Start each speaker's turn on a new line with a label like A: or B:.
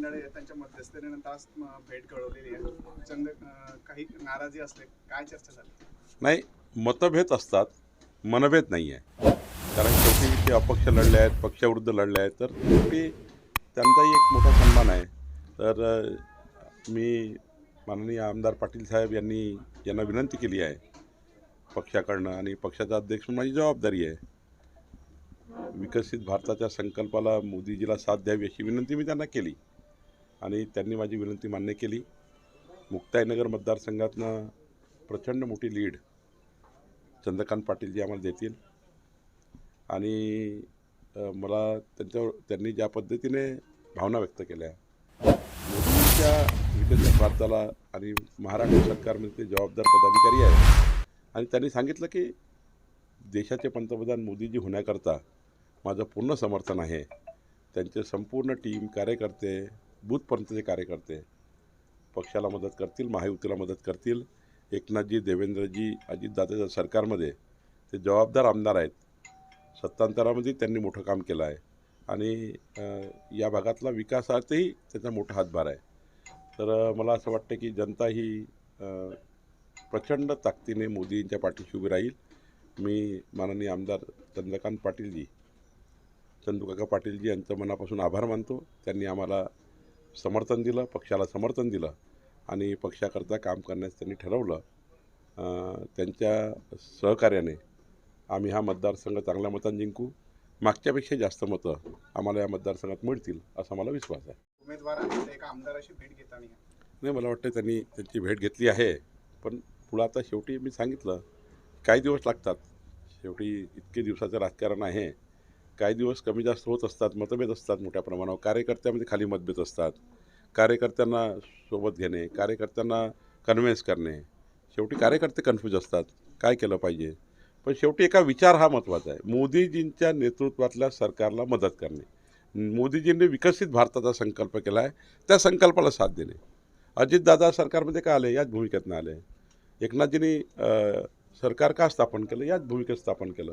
A: खंडाळे त्यांच्या मध्यस्थीनंतर आज भेट कळवलेली आहे. चंद काही नाराजी असले काय चर्चा झाली?
B: नाही मतभेद असतात मनभेद नाही आहे कारण शेवटी ते अपक्ष लढले आहेत पक्षाविरुद्ध लढले आहेत तर शेवटी त्यांचाही एक मोठा सन्मान आहे. तर मी माननीय आमदार पाटील साहेब यांनी यांना विनंती केली आहे पक्षाकडनं आणि पक्षाचा अध्यक्ष माझी जबाबदारी आहे. विकसित भारताच्या संकल्पाला मोदीजीला साथ द्यावी अशी विनंती मी त्यांना केली. आणि त्यांनी माझी विनंती मान्य केली. मुक्ताईनगर मतदारसंघातनं प्रचंड मोठी लीड चंद्रकांत पाटीलजी आम्हाला देतील. आणि मला त्यांच्यावर त्यांनी ज्या पद्धतीने भावना व्यक्त केल्या मोदींच्या विकसित प्रांताला आणि महाराष्ट्र सरकारमध्ये म्हणजे ते जबाबदार पदाधिकारी आहे. आणि त्यांनी सांगितलं की देशाचे पंतप्रधान मोदीजी होण्याकरता माझं पूर्ण समर्थन आहे. त्यांचे संपूर्ण टीम कार्यकर्ते बूथपर्यंतचे कार्यकर्ते पक्षाला मदत करतील महायुतीला मदत करतील. एकनाथजी देवेंद्रजी अजितदादाच्या सरकारमध्ये ते जबाबदार आमदार आहेत. सत्तांतरामध्ये त्यांनी मोठं काम केलं आहे. आणि या भागातला विकासातही त्याचा मोठा हातभार आहे. तर मला असं वाटतं की जनता ही प्रचंड ताकदीने मोदींच्या पाठीशी उभी राहील. मी माननीय आमदार चंद्रकांत पाटीलजी चंदूकाका पाटीलजी यांचं मनापासून आभार मानतो. त्यांनी आम्हाला समर्थन दिलं पक्षाला समर्थन दिलं आणि पक्षाकरता काम करण्यास त्यांनी ठरवलं. त्यांच्या सहकार्याने आम्ही हा मतदारसंघ चांगल्या मतांनी जिंकू. मागच्यापेक्षा जास्त मतं आम्हाला या मतदारसंघात मिळतील असा मला विश्वास आहे.
A: उमेदवारांनी एका आमदाराशी भेट घेताना
B: नाही मला वाटतं त्यांनी त्यांची भेट घेतली आहे. पण पुढं आता शेवटी मी सांगितलं काही दिवस लागतात. शेवटी इतके दिवसाचं राजकारण आहे. काही दिवस कमी जास्त होत असतात मतभेद असतात मोठ्या प्रमाणावर. कार्यकर्त्यामध्ये खाली मतभेद असतात. कार्यकर्त्यांना सोबत घेणे कार्यकर्त्यांना कन्व्हिन्स करणे. शेवटी कार्यकर्ते कन्फ्यूज असतात. काय केलं पाहिजे? पण शेवटी एका विचार हा महत्त्वाचा आहे. मोदीजींच्या नेतृत्वातल्या सरकारला मदत करणे. मोदीजींनी विकसित भारताचा संकल्प केला आहे त्या संकल्पाला साथ देणे. अजितदादा सरकारमध्ये का आले? याच भूमिकेतनं आले. एकनाथजींनी सरकार का स्थापन केलं? याच भूमिकेत स्थापन केलं.